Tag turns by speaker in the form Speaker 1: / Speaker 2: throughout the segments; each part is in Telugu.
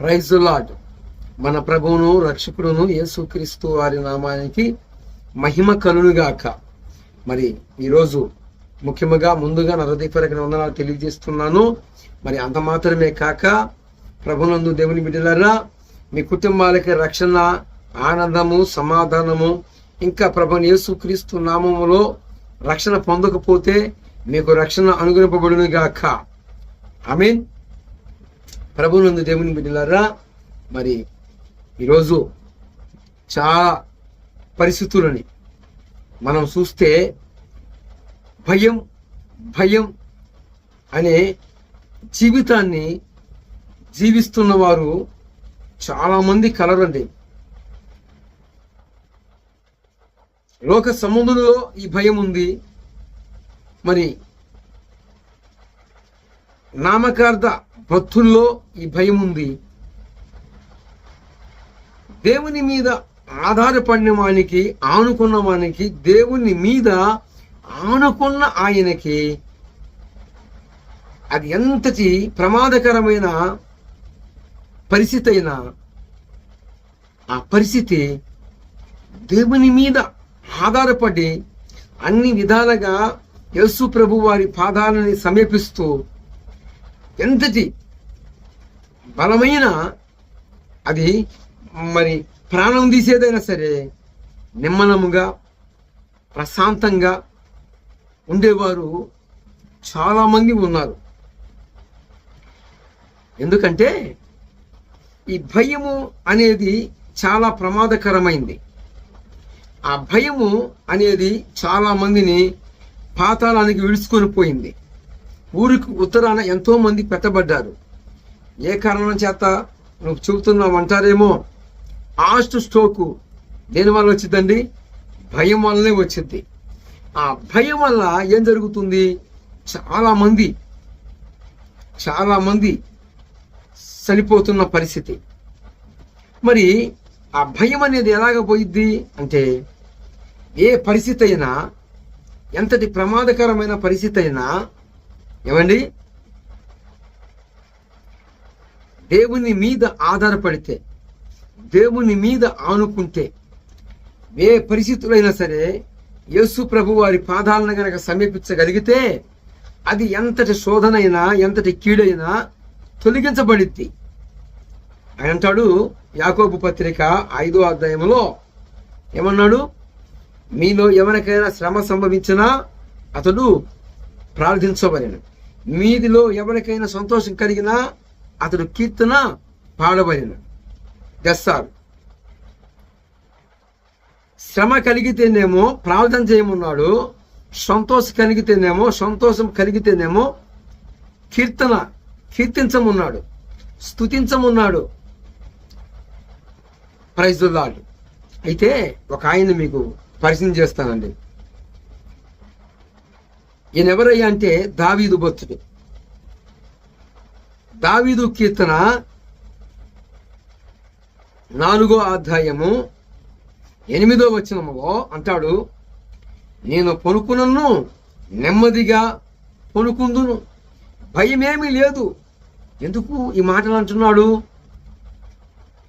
Speaker 1: రైజులాడ్ మన ప్రభువును రక్షకుడును యేసుక్రీస్తు వారి నామానికి మహిమ కలునుగాక మరి ఈరోజు ముఖ్యముగా ముందుగా నా హృదయపరమైన వందనాలు తెలియజేస్తున్నాను. మరి అంత మాత్రమే కాక ప్రభునందు దేవుని బిడ్డలరా మీ కుటుంబాలకి రక్షణ ఆనందము సమాధానము ఇంకా ప్రభుని యేసుక్రీస్తు నామములో రక్షణ పొందకపోతే మీకు రక్షణ అనుగ్రహింపబడును గాక మీన్ ప్రభునందు దేవుని బిడ్డలారా మరి ఈరోజు చాలా పరిస్థితులని మనం చూస్తే భయం భయం అనే జీవితాన్ని జీవిస్తున్న వారు చాలామంది కలరండి. లోక సముద్రంలో ఈ భయం ఉంది. మరి నామకార్థ భక్తుల్లో ఈ భయం ఉంది. దేవుని మీద ఆధారపడిన వానికి ఆనుకున్న వానికి దేవుని మీద ఆనుకున్న ఆయనకి అది ఎంతటి ప్రమాదకరమైన పరిస్థితి అయినా ఆ పరిస్థితి దేవుని మీద ఆధారపడి అన్ని విధాలుగా యేసు ప్రభు వారి పాదాలని సమీపిస్తూ ఎంతటి బలమైన అది మరి ప్రాణం తీసేదైనా సరే నిమ్మనముగా ప్రశాంతంగా ఉండేవారు చాలామంది ఉన్నారు. ఎందుకంటే ఈ భయము అనేది చాలా ప్రమాదకరమైంది. ఆ భయము అనేది చాలా మందిని పాతాళానికి విడుచుకొని పోయింది. ఊరికి ఉత్తరాన ఎంతోమంది పెట్టబడ్డారు. ఏ కారణం చేత నువ్వు చూపుతున్నావు అంటారేమో ఆస్ట్ స్ట్రోకు దేని వల్ల వచ్చిందండి? భయం వల్లనే వచ్చింది. ఆ భయం వల్ల ఏం జరుగుతుంది? చాలామంది చాలామంది చనిపోతున్న పరిస్థితి. మరి ఆ భయం అనేది ఎలాగ పోయిద్ది అంటే ఏ పరిస్థితి అయినా ఎంతటి ప్రమాదకరమైన పరిస్థితి అయినా ఏమండి? దేవుని మీద ఆధారపడితే దేవుని మీద ఆనుకుంటే ఏ పరిస్థితులైనా సరే యేసు ప్రభు వారి పాదాలను గనక సమీపించగలిగితే అది ఎంతటి శోధనైనా ఎంతటి కీడైనా తొలగించబడిద్ది. ఆయన అంటాడు యాకోబు పత్రిక ఐదో అధ్యాయంలో ఏమన్నాడు? మీలో ఎవరికైనా శ్రమ సంభవించినా అతడు ప్రార్థించబడిన. మీదిలో ఎవరికైనా సంతోషం కలిగినా అతడు కీర్తన పాడబడిన. దెస్సారు శ్రమ కలిగితేనేమో ప్రార్థన చేయమన్నాడు సంతోషం కలిగితేనేమో సంతోషం కలిగితేనేమో కీర్తన కీర్తించమున్నాడు స్థుతించమున్నాడు ప్రైజుల్లాడు అయితే ఒక ఆయన మీకు పరిచయం చేస్తానండి. ఈయన ఎవరయ్యా అంటే దావీదు బొత్తుడు దావీదు కీర్తన నాలుగో అధ్యాయము ఎనిమిదో వచనములో అంటాడు నేను పొనుకునను నెమ్మదిగా పొనుకుందును భయమేమీ లేదు. ఎందుకు ఈ మాటలు అంటున్నాడు?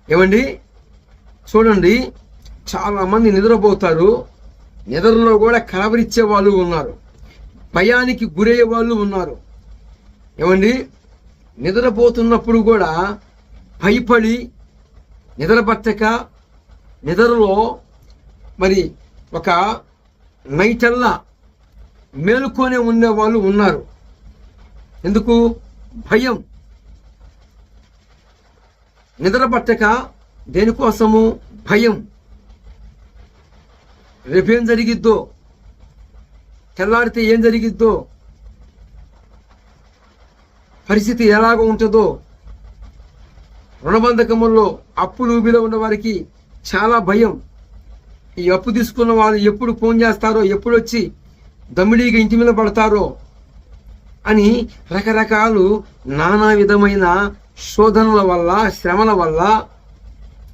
Speaker 1: ఏమండి? చూడండి చాలా మంది నిద్రపోతారు. నిద్రలో కూడా కలవరిచ్చే వాళ్ళు ఉన్నారు. భయానికి గురయ్యే వాళ్ళు ఉన్నారు. ఏమండి? నిద్రపోతున్నప్పుడు కూడా భయపడి నిద్రపట్టక నిద్రలో మరి ఒక నైటల్లా మేలుకొని ఉండేవాళ్ళు ఉన్నారు. ఎందుకు? భయం. నిద్రపట్టక దేనికోసము? భయం. రేపేం జరిగిద్దో? తెల్లారితే ఏం జరిగిద్దో? పరిస్థితి ఎలాగ ఉంటుందో రుణబంధకముల్లో అప్పులు ఊబిలో ఉన్న వారికి చాలా భయం. ఈ అప్పు తీసుకున్న వాళ్ళు ఎప్పుడు ఫోన్ చేస్తారో ఎప్పుడు వచ్చి దమ్మిడీగా ఇంటి మీద పడతారో అని రకరకాలు నానా విధమైన శోధనల వల్ల శ్రమల వల్ల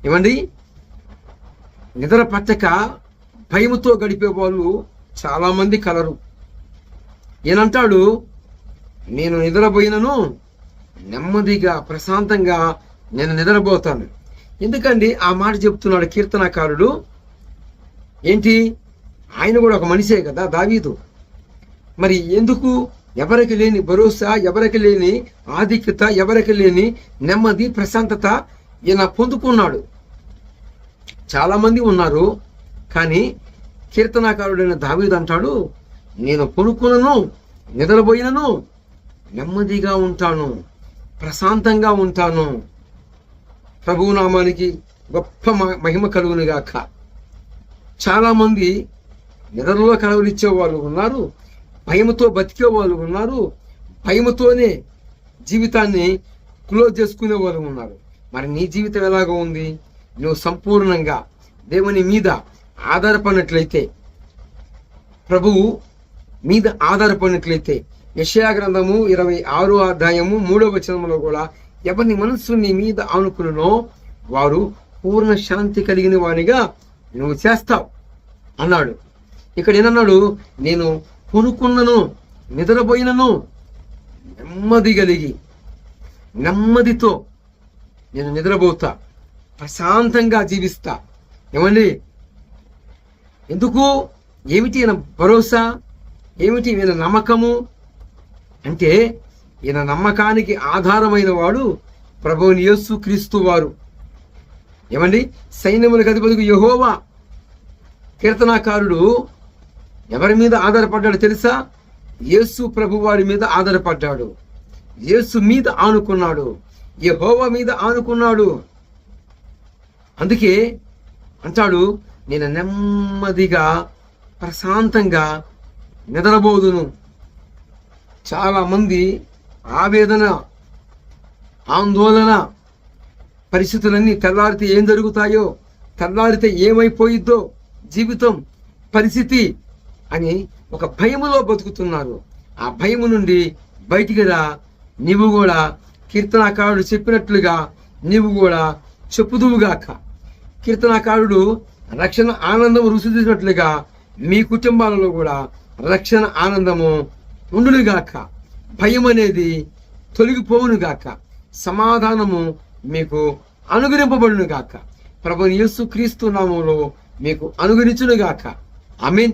Speaker 1: ఏమండి? నిద్ర పట్టక భయముతో గడిపే వాళ్ళు చాలామంది కలరు. ఏనంటాడు నేను నిద్రపోయినను నెమ్మదిగా ప్రశాంతంగా నేను నిద్రపోతాను. ఎందుకండి ఆ మాట చెప్తున్నాడు కీర్తనకారుడు? ఏంటి? ఆయన కూడా ఒక మనిషే కదా దావీదు. మరి ఎందుకు? ఎవరికి లేని భరోసా ఎవరికి లేని ఆధిక్యత ఎవరికి లేని నెమ్మది ప్రశాంతత ఈయన పొందుకున్నాడు. చాలామంది ఉన్నారు కానీ కీర్తనాకారుడైన దావీదు అంటాడు నేను పొనుకునను నిద్రపోయినను నెమ్మదిగా ఉంటాను ప్రశాంతంగా ఉంటాను. ప్రభువు నామానికి గొప్ప మహిమ కలుగును చాలామంది నిద్రలో కలవలిచ్చే వాళ్ళు ఉన్నారు భయముతో బతికే వాళ్ళు ఉన్నారు భయముతోనే జీవితాన్ని క్లోజ్ చేసుకునే వాళ్ళు ఉన్నారు. మరి నీ జీవితం ఎలాగో ఉంది? నువ్వు సంపూర్ణంగా దేవుని మీద ఆధారపడినట్లయితే ప్రభువు మీద ఆధారపడినట్లయితే యెషయా గ్రంథము ఇరవై ఆరో అధ్యాయము మూడో వచనంలో కూడా ఎవరిని మనస్సు నీ మీద ఆనుకునో వారు పూర్ణ శాంతి కలిగిన వానిగా నువ్వు చేస్తావు అన్నాడు. ఇక్కడ ఏనన్నాడు నేను కొనుక్కున్నను నిద్రపోయినను నెమ్మది కలిగి నెమ్మదితో నేను నిద్రపోతా ప్రశాంతంగా జీవిస్తా. ఏమండి? ఎందుకు? ఏమిటి ఈయన భరోసా? ఏమిటి ఈయన నమ్మకము? అంటే ఈయన నమ్మకానికి ఆధారమైన వాడు ప్రభువుని యేసు క్రీస్తు వారు. ఏమండి? సైన్యములకు అధిపతికి యహోవా కీర్తనాకారుడు ఎవరి మీద ఆధారపడ్డాడు తెలుసా? యేసు ప్రభు వారి మీద ఆధారపడ్డాడు. యేసు మీద ఆనుకున్నాడు. యహోవా మీద ఆనుకున్నాడు. అందుకే అంటాడు నేను నెమ్మదిగా ప్రశాంతంగా నిద్రబోదును. చాలామంది ఆవేదన ఆందోళన పరిస్థితులన్నీ తెల్లారితే ఏం జరుగుతాయో తెల్లారితే ఏమైపోయిద్దో జీవితం పరిస్థితి అని ఒక భయములో బతుకుతున్నారు. ఆ భయము నుండి బయటికి రా నీవు కూడా కీర్తనాకారుడు చెప్పినట్లుగా నీవు కూడా చెప్పుదువుగాక. కీర్తనాకారుడు రక్షణ ఆనందం రుచి చూసినట్లుగా మీ కుటుంబాలలో కూడా రక్షణ ఆనందము ఉండునుగాక. భయం అనేది తొలగిపోవునుగాక. సమాధానము మీకు అనుగ్రహింపబడునుగాక. ప్రభు యేసు క్రీస్తు నామంలో మీకు అనుగ్రహించునుగాక. మీన్